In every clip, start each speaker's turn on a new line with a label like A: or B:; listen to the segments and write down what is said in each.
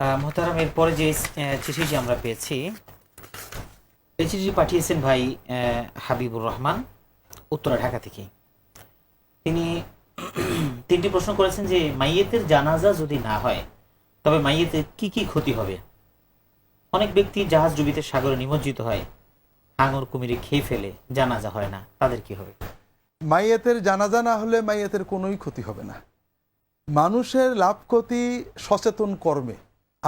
A: মোহতারাম, এরপরে যে চিঠিটি আমরা পেয়েছি, এই চিঠি পাঠিয়েছেন ভাই হাবিবুর রহমান, উত্তরা, ঢাকা থেকে। তিনি তিনটি প্রশ্ন করেছেন যে, মাইয়েতের জানাজা যদি না হয়, তবে মাইয়েতের কি কি ক্ষতি হবে? অনেক ব্যক্তি জাহাজ ডুবিতে সাগরে নিমজ্জিত হয় হাঙর কুমিরে খেয়ে ফেলে, জানাজা হয় না, তাদের কি হবে?
B: মাইয়াতের জানাজা না হলে মাইয়াতের কোনোই ক্ষতি হবে না। মানুষের লাভ ক্ষতি সচেতন কর্মে।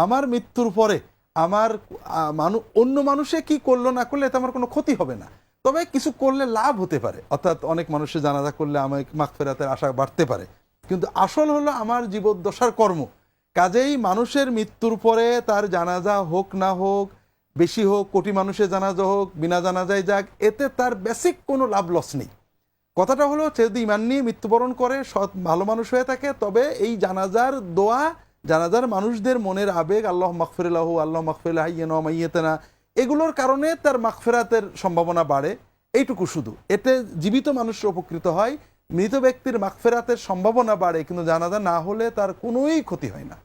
B: আমার মৃত্যুর পরে আমার আহ, মানু অন্য মানুষে কি করল না করলে এতে আমার কোনো ক্ষতি হবে না। তবে কিছু করলে লাভ হতে পারে। অর্থাৎ অনেক মানুষের জানাজা করলে আমার মাখ ফেরাতের আশা বাড়তে পারে। কিন্তু আসল হলো আমার জীবদ্দশার কর্ম। কাজেই মানুষের মৃত্যুর পরে তার জানাজা হোক না হোক বেশি হোক কোটি মানুষের জানাজা হোক বিনা জানাজায় যাক এতে তার বেসিক কোনো লাভ লস নেই। কথাটা হলো সে যদি ইমান নিয়ে মৃত্যুবরণ করে সৎ ভালো মানুষ হয়ে থাকে তবে এই জানাজার দোয়া জানাজার মানুষদের মনের আবেগ আল্লাহ মাকফিরাল্লাহু আল্লাহ মাকফিরাল্লাহ ইয়েনা এগুলোর কারণে তার মাকফেরাতের সম্ভাবনা বাড়ে। এইটুকু শুধু। এতে জীবিত মানুষ উপকৃত হয় মৃত ব্যক্তির মাকফেরাতের সম্ভাবনা বাড়ে কিন্তু জানাজা না হলে তার কোনোই ক্ষতি হয় না।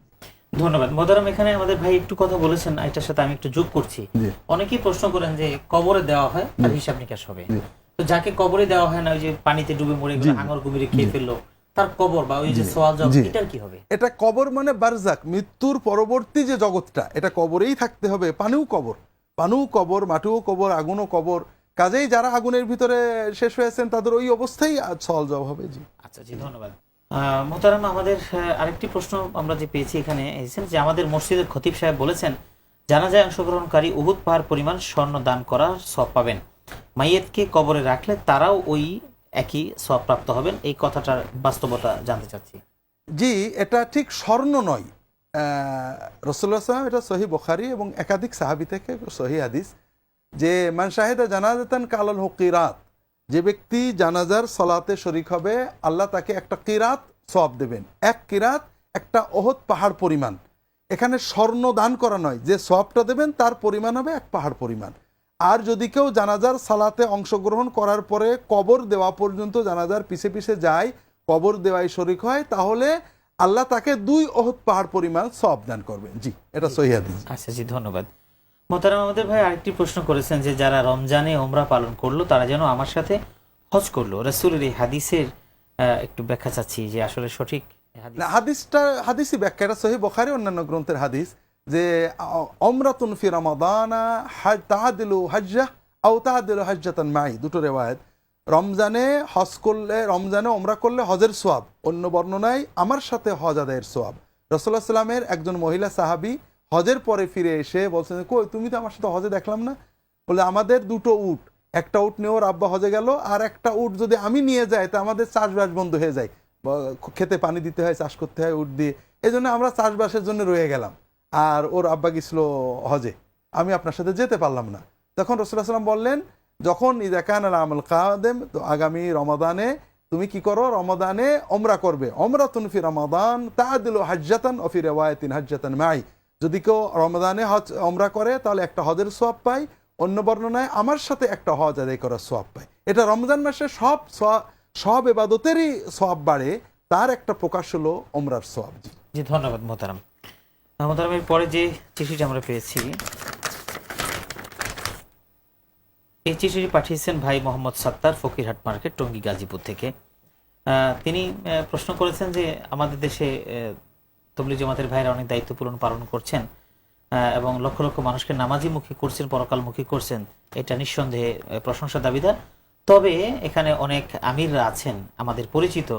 A: ধন্যবাদ। মোদারাম এখানে আমাদের ভাই একটু কথা বলেছেন এটার সাথে আমি একটু যোগ করছি। অনেকেই প্রশ্ন করেন যে কবরে দেওয়া হয় আর হিসাব নিকাশ হবে। তো যাকে কবরে দেওয়া হয় না ওই যে পানিতে ডুবে মরে গেল হাঙর কুমিরে খেয়ে ফেলল তার কবর বা ওই যে সোয়াল জগ
B: জি।
A: এটার কি হবে?
B: এটা কবর মানে বারজাক মৃত্যুর পরবর্তী যে জগৎটা এটা কবরেই থাকতে হবে পানিও কবর। পানিও কবর মাটিও কবর আগুনও কবর। কাজেই যারা আগুনের ভিতরে শেষ হয়েছেন তাদের ওই অবস্থায় আজ সহল জব হবে জি।
A: আচ্ছা জি ধন্যবাদ। মোহতারাম আমাদের আরেকটি প্রশ্ন আমরা যে পেয়েছি এখানে এসেছেন যে আমাদের মসজিদের খতিব সাহেব বলেছেন জানাজায় অংশগ্রহণকারী উহুদ পাহাড় পরিমাণ স্বর্ণ দান করার সব পাবেন। মাইয়েতকে কবরে রাখলে তারাও ওই একই সব প্রাপ্ত হবেন। এই কথাটার বাস্তবতা জানতে চাচ্ছি।
B: জি, এটা ঠিক স্বর্ণ নয়। রসুল্লাহ সাল্লাম, এটা সহি বখারি এবং একাধিক সাহাবি থেকে সহি হাদিস যে, মান শাহেদা জানাজাতান কালাল হকিরাত যে ব্যক্তি জানাজার সলাতে শরিক হবে, আল্লাহ তাকে একটা কিরাত সব দেবেন। এক কিরাত একটা অহৎ পাহাড় পরিমাণ। এখানে স্বর্ণ দান করা নয়। যে সবটা দেবেন, তার পরিমাণ হবে এক পাহাড় পরিমাণ। আর যদি কেউ জানাজার সালাতে অংশগ্রহণ করার পরে কবর দেওয়া পর্যন্ত জানাজার পিছে পিছে যায় কবর দেওয়ায় শরিক হয় তাহলে আল্লাহ তাকে দুই অহৎ পাহাড় পরিমাণ সব দান করবেন। জি এটা সহিয়াদিস
A: আচ্ছা জি ধন্যবাদ। মোহতারাম আমাদের ভাই আরেকটি প্রশ্ন করেছেন যে যারা রমজানে ওমরা পালন করল তারা যেন আমার সাথে হজ করল। রসুলের এই হাদিসের একটু ব্যাখ্যা চাচ্ছি যে আসলে সঠিক হাদিস
B: হাদিসটা হাদিসই ব্যাখ্যা এটা সহি বখারি অন্যান্য গ্রন্থের হাদিস। যে অমরাতুন ফি রমাদানা হাজ, তাহাদিলু হাজ্জাহ আও তাহাদিলু হাজ্জাতান মাই দুটো রেওয়ায়ত। রমজানে হজ করলে, রমজানে অমরা করলে হজের সোয়াব। অন্য বর্ণনায় আমার সাথে হজ আদায়ের সোয়াব। রসুল্লাহ সাল্লামের একজন মহিলা সাহাবি হজের পরে ফিরে এসে বলছেন, কই, তুমি তো আমার সাথে হজে দেখলাম না? বলে, আমাদের দুটো উট। একটা উট নিয়ে ওর আব্বা হজে গেল, আর একটা উট যদি আমি নিয়ে যাই, তা আমাদের চাষবাস বন্ধ হয়ে যায়। খেতে পানি দিতে হয়, চাষ করতে হয় উট দিয়ে। এই জন্য আমরা চাষবাসের জন্য রয়ে গেলাম। আর ওর আব্বা গেছিল হজে। আমি আপনার সাথে যেতে পারলাম না। তখন রসুল্লাহ সাল্লাম বললেন, যখন ইদাকান আল আমল কাদেম, তো আগামী রমাদানে তুমি কি করো? রমাদানে ওমরা করবে। অমরা তুনফি রমাদান তা দিল হাজ্জাতান অফি রেওয়ায়তিন হাজ্জাতান মাই। যদি কেউ রমাদানে হজ, ওমরা করে, তাহলে একটা হজের সোয়াব পায় অন্য বর্ণনায়, আমার সাথে একটা হজ আদায় করার সোয়াব পায় এটা রমজান মাসে সব সব এবাদতেরই সোয়াব বাড়ে। তার একটা প্রকাশ হলো ওমরার সোয়াব জি,
A: ধন্যবাদ, মোহতারাম। এর পরে যে চিঠিটি আমরা পেয়েছি, এই চিঠিটি পাঠিয়েছেন ভাই মোহাম্মদ সাত্তার, ফকিরহাট মার্কেট, টঙ্গী, গাজীপুর থেকে। তিনি প্রশ্ন করেছেন যে আমাদের দেশে তবলি জমাতের ভাইরা অনেক দায়িত্ব পূরণ পালন করছেন এবং লক্ষ লক্ষ মানুষকে নামাজিমুখী করছেন পরকালমুখী করছেন, এটা নিঃসন্দেহে প্রশংসা দাবিদার। তবে এখানে অনেক আমিররা আছেন, আমাদের পরিচিত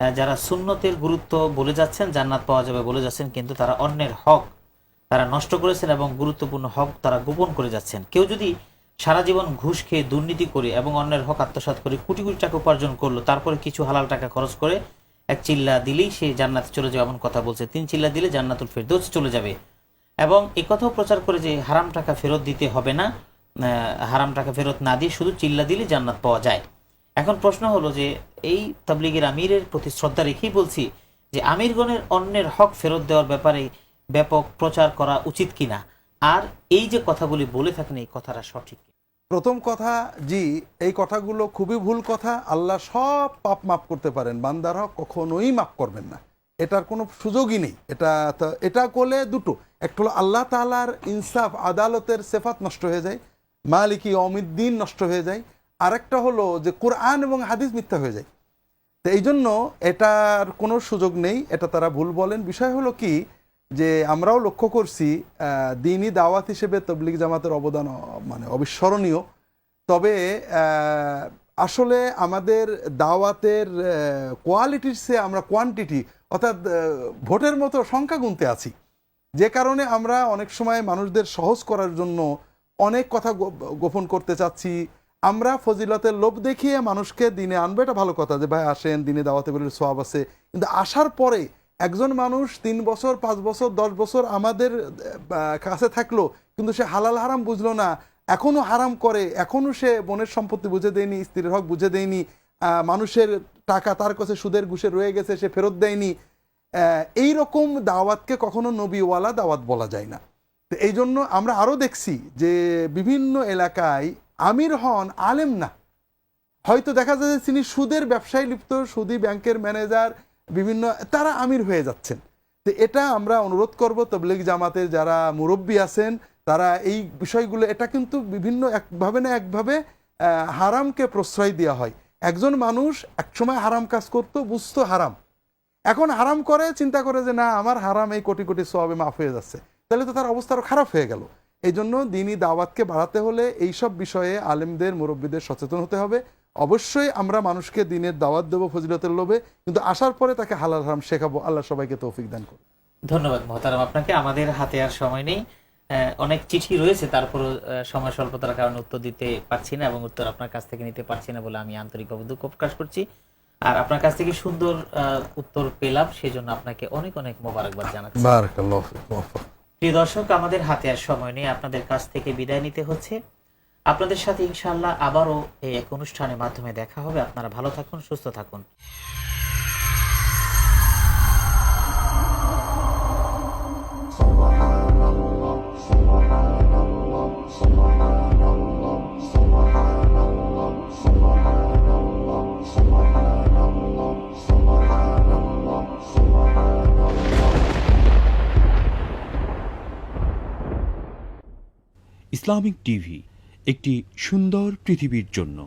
A: যারা সুন্নতের গুরুত্ব বলে যাচ্ছেন, জান্নাত পাওয়া যাবে বলে যাচ্ছেন, কিন্তু তারা অন্যের হক তারা নষ্ট করেছেন এবং গুরুত্বপূর্ণ হক তারা গোপন করে যাচ্ছেন। কেউ যদি সারা জীবন ঘুষ খেয়ে দুর্নীতি করে এবং অন্যের হক আত্মসাৎ করে কোটি কোটি টাকা উপার্জন করল, তারপরে কিছু হালাল টাকা খরচ করে এক চিল্লা দিলেই সে জান্নাতে চলে যাবে এমন কথা বলছে। তিন চিল্লা দিলে জান্নাতুল ফেরদৌস চলে যাবে। এবং কথাও প্রচার করে যে হারাম টাকা ফেরত দিতে হবে না হারাম টাকা ফেরত না দিয়ে শুধু চিল্লা দিলে জান্নাত পাওয়া যায়। এখন প্রশ্ন হলো যে এই তাবলিগের আমিরের প্রতি শ্রদ্ধা রেখেই বলছি যে আমিরগণের অন্যের হক ফেরত দেওয়ার ব্যাপারে ব্যাপক প্রচার করা উচিত কিনা। আর এই যে কথাগুলি বলে থাকেন, এই কথাটা সঠিক
B: প্রথম কথা, জি, এই কথাগুলো খুবই ভুল কথা। আল্লাহ সব পাপ মাফ করতে পারেন। বান্দার হক কখনোই মাফ করবেন না। এটার কোনো সুযোগই নেই। এটা এটা করলে দুটো। একটা হলো আল্লাহ তাআলার ইনসাফ আদালতের সেফাত নষ্ট হয়ে যায়। মালিকি অমিদ্দিন নষ্ট হয়ে যায়। আরেকটা হলো যে কোরআন এবং হাদিস মিথ্যা হয়ে যায়। তো এই জন্য এটার কোনো সুযোগ নেই, এটা তারা ভুল বলেন। বিষয় হলো কি যে আমরাও লক্ষ্য করছি দিনই দাওয়াত হিসেবে তবলিগ জামাতের অবদান মানে অবিস্মরণীয়। তবে আসলে আমাদের দাওয়াতের কোয়ালিটির চেয়ে আমরা কোয়ান্টিটি অর্থাৎ ভোটের মতো সংখ্যা গুনতে আছি। যে কারণে আমরা অনেক সময় মানুষদের সহজ করার জন্য অনেক কথা গোপন করতে চাচ্ছি। আমরা ফজিলতের লোভ দেখিয়ে মানুষকে দিনে আনব, এটা ভালো কথা যে ভাই আসেন, দিনে দাওয়াতে বলে সব আছে। কিন্তু আসার পরে একজন মানুষ তিন বছর, পাঁচ বছর, দশ বছর আমাদের কাছে থাকল, কিন্তু সে হালাল হারাম বুঝলো না, এখনও হারাম করে, এখনও সে বোনের সম্পত্তি বুঝে দেয়নি, স্ত্রীর হক বুঝে দেয়নি মানুষের টাকা তার কাছে সুদের ঘুষে রয়ে গেছে, সে ফেরত দেয়নি এই রকম দাওয়াতকে কখনো নবীওয়ালা দাওয়াত বলা যায় না। তো এই জন্য আমরা আরও দেখছি যে বিভিন্ন এলাকায় আমির হন আলেম না। হয়তো দেখা যায় যে তিনি সুদের ব্যবসায় লিপ্ত, সুদী ব্যাংকের ম্যানেজার, বিভিন্ন, তারা আমির হয়ে যাচ্ছেন। তো এটা আমরা অনুরোধ করব তবলিগ জামাতের যারা মুরব্বী আছেন, তারা এই বিষয়গুলো, এটা কিন্তু বিভিন্ন একভাবে না একভাবে হারামকে প্রশ্রয় দেওয়া হয়। একজন মানুষ একসময় হারাম কাজ করতো, বুঝতো হারাম। এখন হারাম করে, চিন্তা করে যে না, আমার হারাম এই কোটি কোটি সবে মাফ হয়ে যাচ্ছে। তাহলে তো তার অবস্থা আরও খারাপ হয়ে গেল। এই জন্য দিনই দাওয়াতকে বাড়াতে হলে এইসব বিষয়ে আলেমদের মুরব্বীদের সচেতন হতে হবে। অবশ্যই আমরা মানুষকে দিনের দাওয়াত দেবো ফজিলতের লোভে কিন্তু আসার পরে তাকে হালাল হারাম শেখাবো। আল্লাহ সবাইকে তৌফিক দান করুন।
A: ধন্যবাদ মহতারাম আপনাকে। আমাদের হাতে আর সময় নেই। অনেক চিঠি রয়েছে তারপরও আহ, সময় স্বল্পতার কারণে উত্তর দিতে পারছি না এবং উত্তর আপনার কাছ থেকে নিতে পারছি না বলে আমি আন্তরিকভাবে দুঃখ প্রকাশ করছি। আর আপনার কাছ থেকে সুন্দর উত্তর পেলাম সেজন্য আপনাকে অনেক অনেক মোবারকবাদ জানাচ্ছি। প্রিয় দর্শক, আমাদের হাতে আর সময় নেই। আপনাদের কাছ থেকে বিদায় নিতে হচ্ছে। আপনাদের সাথে ইনশাআল্লাহ আবারও এই এক অনুষ্ঠানের মাধ্যমে দেখা হবে। আপনারা ভালো থাকুন, সুস্থ থাকুন।
C: ইসলামিক টিভি একটি সুন্দর পৃথিবীর জন্য।